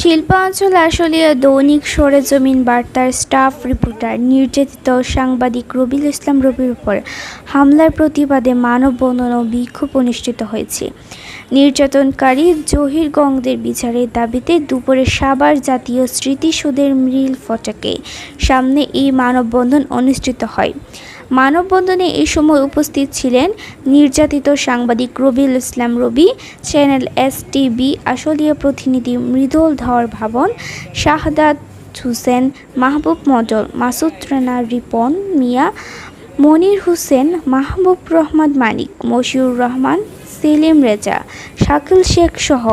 শিল্পাঞ্চল আশুলিয়া দৈনিক সরেজমিন বার্তার স্টাফ, রিপোর্টার, নির্যাতিত সাংবাদিক রবিল ইসলাম রবির উপর হামলার প্রতিবাদে মানববন্ধন ও বিক্ষোভ অনুষ্ঠিত হয়েছে। নির্যাতনকারী জহির গংদের বিচারের দাবিতে দুপুরে সাবার জাতীয় স্মৃতিসৌধের মৃল ফটাকে। সামনে এই মানববন্ধন অনুষ্ঠিত হয়। মানববন্ধনে এই সময় উপস্থিত ছিলেন নির্যাতিত সাংবাদিক Rabiul Islam Rabi, channel S TV আসলীয় প্রতিনিধি মৃদুল ধর ভাবন, শাহাদাত হুসেন, মাহবুব মডল মাসুদ রানা রিপন, মিয়া, মনির হোসেন, মাহবুব রহমান মানিক, মশিউর রহমান, সেলিম রেজা, শাকিল শেখ সহ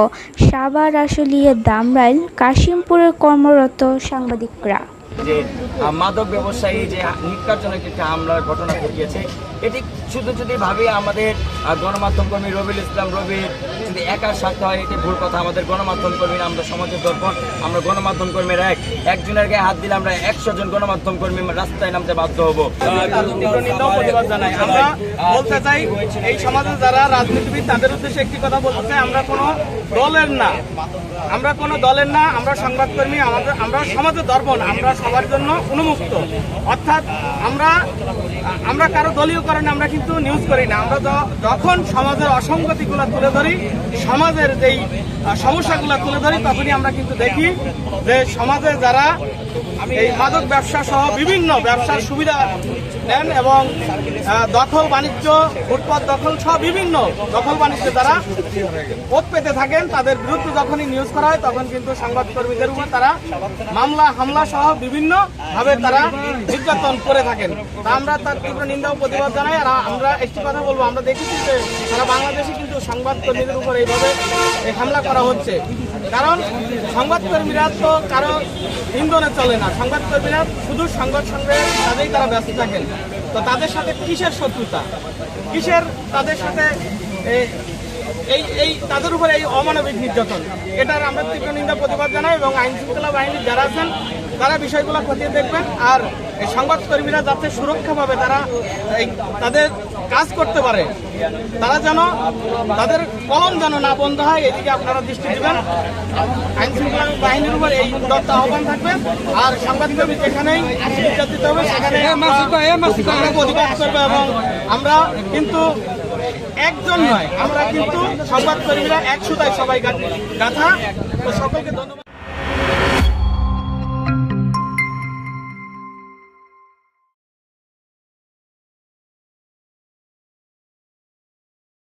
সাভার আশুলিয়া দামরাইল, কাশিমপুরের কর্মরত সাংবাদিকরা। যে মাদক ব্যবসায়ী যে নিকারজনক একটি হামলার ঘটনা ঘটিয়েছে, এটি শুধু যদি ভাবি আমাদের গণমাধ্যম কর্মী রবিউল ইসলাম রবির যদি একার সাথে হয় এটি ভুল কথা। আমাদের গণমাধ্যম কর্মীরা আমরা সমাজের দর্পণ আমরা গণমাধ্যম কর্মীরা এক। একজনের গায়ে হাত দিলে আমরা একশো জন গণমাধ্যম কর্মী রাস্তায় নামতে বাধ্য হব। আমরা বলতে চাই এই সমাজে যারা রাজনীতিবিদ তাদের উদ্দেশ্যে একটি কথা বলতে চাই। আমরা কোনো দলের না। আমরা কোনো দলের না। আমরা সংবাদকর্মী আমাদের আমরা সমাজের দর্পণ। আমরা সবার জন্য উন্মুক্ত। অর্থাৎ আমরা আমরা কারও দলীয় কারণে আমরা কিন্তু নিউজ করি না। আমরা যখন সমাজের অসঙ্গতিগুলো তুলে ধরি সমাজের যেই সমস্যাগুলো তুলে ধরি তখনই আমরা কিন্তু দেখি যে সমাজে যারা এই মাদক ব্যবসা সহ বিভিন্ন ব্যবসার সুবিধা নেন এবং দখল বাণিজ্য, ফুটপাত দখল সহ বিভিন্ন দখল বাণিজ্যে যারা ওত পেতে থাকেন, তাদের বিরুদ্ধে যখনই নিউজ করা হয়, তখন কিন্তু সংবাদকর্মীদের উপর তারা মামলা, হামলা সহ বিভিন্ন ভাবে তারা নির্যাতন করে থাকেন। তা আমরা তার তীব্র নিন্দা ও প্রতিবাদ জানাই, আর আমরা একটি কথা বলব, আমরা দেখেছি যে সারা বাংলাদেশে কিন্তু সংবাদকর্মীদের উপর এইভাবে এই হামলা করা হচ্ছে। কারণ সংবাদকর্মীরা তো কারও ইন্ধনে চলে না। সংবাদকর্মীরা শুধু সংবাদ সংগ্রহে তাদেরই তারা ব্যস্ত থাকেন। তো তাদের সাথে কিসের শত্রুতা? কিসের তাদের সাথে এই এই, তাদের উপরে এই অমানবিক নির্যাতন? এটার আমরা তীব্র নিন্দা, প্রতিবাদ জানাই এবং আইন শৃঙ্খলা বাহিনীর যারা আছেন, তারা বিষয়গুলো খতিয়ে দেখবেন। আর সংবাদকর্মীরা যাতে সুরক্ষাভাবে তারা এই, তাদের কাজ করতে পারে তারা যেন তাদের কলম যেন না বন্ধ হয় এদিকে আপনারা দৃষ্টি দেবেন। আইন শৃঙ্খলা বাহিনীর উপর এই দত্ত আহ্বান থাকবে। আর সাংবাদিককর্মী যেখানেই হবে সেখানে প্রতিবাদ করব এবং আমরা কিন্তু একজন নয় আমরা কিন্তু সংবাদকর্মীরা এক সুতায় সবাই গাঁথা। তো সকলকে ধন্যবাদ।